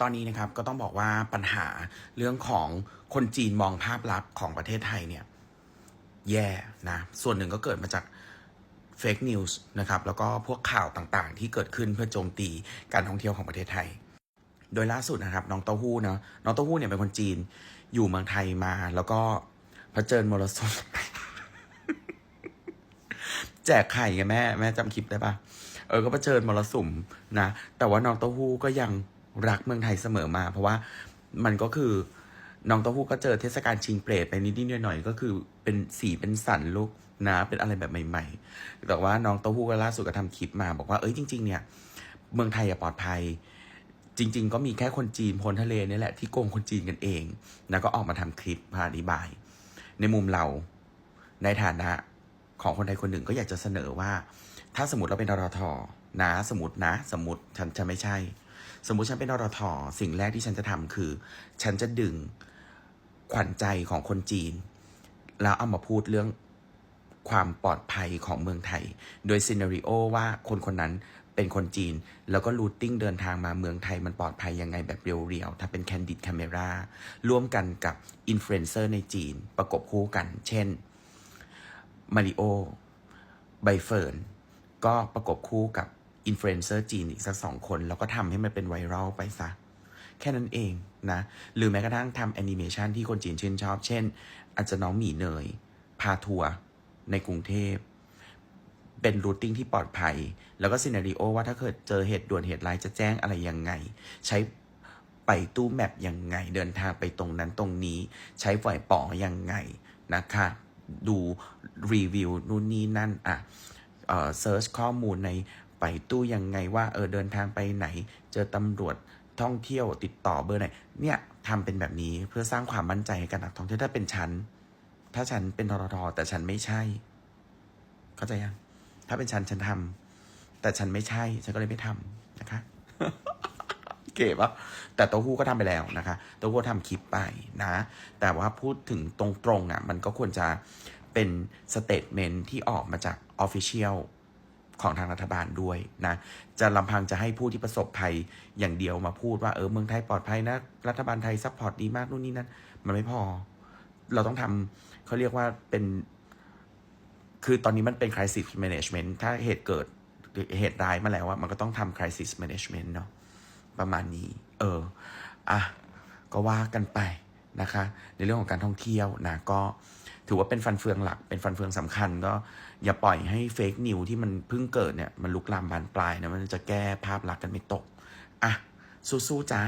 ตอนนี้นะครับก็ต้องบอกว่าปัญหาเรื่องของคนจีนมองภาพลักษณ์ของประเทศไทยเนี่ยแย่นะ ส่วนหนึ่งก็เกิดมาจากเฟกนิวส์นะครับ แล้วก็พวกข่าวต่างๆ ที่เกิดขึ้นเพื่อโจมตีการท่องเที่ยวของประเทศไทย โดยล่าสุดนะครับ น้องเต้าหู้เนาะน้องเต้าหู้เนี่ยเป็นคนจีนอยู่เมืองไทยมา แล้วก็เผชิญมรสุมแจกไข่ไงแม่แม่จำคลิปได้ปะเออก็เผชิญมรสุมนะ แต่ว่าน้องเต้าหู้ก็ยัง รักเมืองไทยเสมอมา เพราะว่ามันก็คือน้องเต้าหู้ก็เจอเทศกาลชิงเปรตไปนิดๆหน่อยๆก็คือเป็นสีเป็นสันลูกนะเป็นอะไรแบบใหม่ ๆ แต่ว่าน้องเต้าหู้ก็ล่าสุดก็ทำคลิปมา บอกว่าเอ้ยจริง ๆ เนี่ย เมืองไทยอะปลอดภัย จริง ๆ ก็มีแค่คนจีนพ้นทะเลนี่แหละที่โกงคนจีนกันเองแล้วก็ออกมาทำคลิปพาอธิบาย ในมุมเราในฐานะของคนใดคนหนึ่งก็อยากจะเสนอว่า ถ้าสมมติเราเป็นนรทนะสมมตินะ สมมติฉันจะไม่ใช่ สมมุติฉันเป็นนรทสิ่งแรกที่ฉันจะทำคือ ฉันจะดึงขวัญใจของคนจีน แล้วเอามาพูดเรื่องความปลอดภัยของเมืองไทย โดยซีนารีโอว่าคนคนนั้นเป็นคนจีน แล้วก็รูทติ้งเดินทางมาเมืองไทยมันปลอดภัยยังไงแบบเรียวๆ ถ้าเป็นแคนดิด c ค m เมราร่วมกันกับอินฟลูเอนเซอร์ในจีน ประกบคู่กัน เช่น มาริโอ ใบเฟิร์น ก็ประกบคู่กับ อินฟลูเอนเซอร์จีนอีกสักสองคน แล้วก็ทำให้มันเป็นไวรัลไปซะ แค่นั้นเองนะ หรือแม้กระทั่งทำแอนิเมชันที่คนจีนชื่นชอบ เช่น อาจจะน้องหมีเนย พาทัวร์ในกรุงเทพ เป็นรูทติ้งที่ปลอดภัย แล้วก็ซีนารีโอว่าถ้าเกิดเจอเหตุด่วนเหตุร้ายจะแจ้งอะไรยังไง ใช้ไปตู้แมปยังไง เดินทางไปตรงนั้นตรงนี้ ใช้ฝ่ายป๋อยังไงนะคะ ดูรีวิวนู่นนี่นั่นอะเอ่อเซิร์ชข้อมูลใน ไปตู้ยังไงว่าเออเดินทางไปไหน เจอตำรวจท่องเที่ยวติดต่อเบอร์ไหน เนี่ยทำเป็นแบบนี้เพื่อสร้างความมั่นใจให้กับนักท่องเที่ยวถ้าเป็นฉัน ถ้าฉันเป็นทรทแต่ฉันไม่ใช่ เข้าใจยัง ถ้าเป็นฉันฉันทำแต่ฉันไม่ใช่ ฉันก็เลยไม่ทำนะคะ เก๋ปะแต่เต้าหู้ก็ทำไปแล้วนะคะเต้าหู้ทำคลิปไปนะ แต่ว่าพูดถึงตรงๆอะ มันก็ควรจะเป็นสเตทเมนที่ออกมาจากออฟฟิเชียล ของทางรัฐบาลด้วยนะจะลำพังจะให้ผู้ที่ประสบภัยอย่างเดียวมาพูดว่าเออเมืองไทยปลอดภัยนะ รัฐบาลไทยซัพพอร์ตดีมากนู่นนี่นั่นมันไม่พอ เราต้องทำเขาเรียกว่าเป็น คือตอนนี้มันเป็น crisis management ถ้าเหตุเกิดเหตุร้ายมาแล้วว่ามันก็ต้องทำ crisis management เนาะประมาณนี้ เอออะก็ว่ากันไปนะคะ ในเรื่องของการท่องเที่ยวนะก็ ถือว่าเป็นฟันเฟืองหลัก เป็นฟันเฟืองสำคัญ ก็อย่าปล่อยให้เฟกนิวที่มันเพิ่งเกิดเนี่ยมันลุกลามบานปลายนะมันจะแก้ภาพลักษณ์กันไม่ตกอะสู้ๆจ้า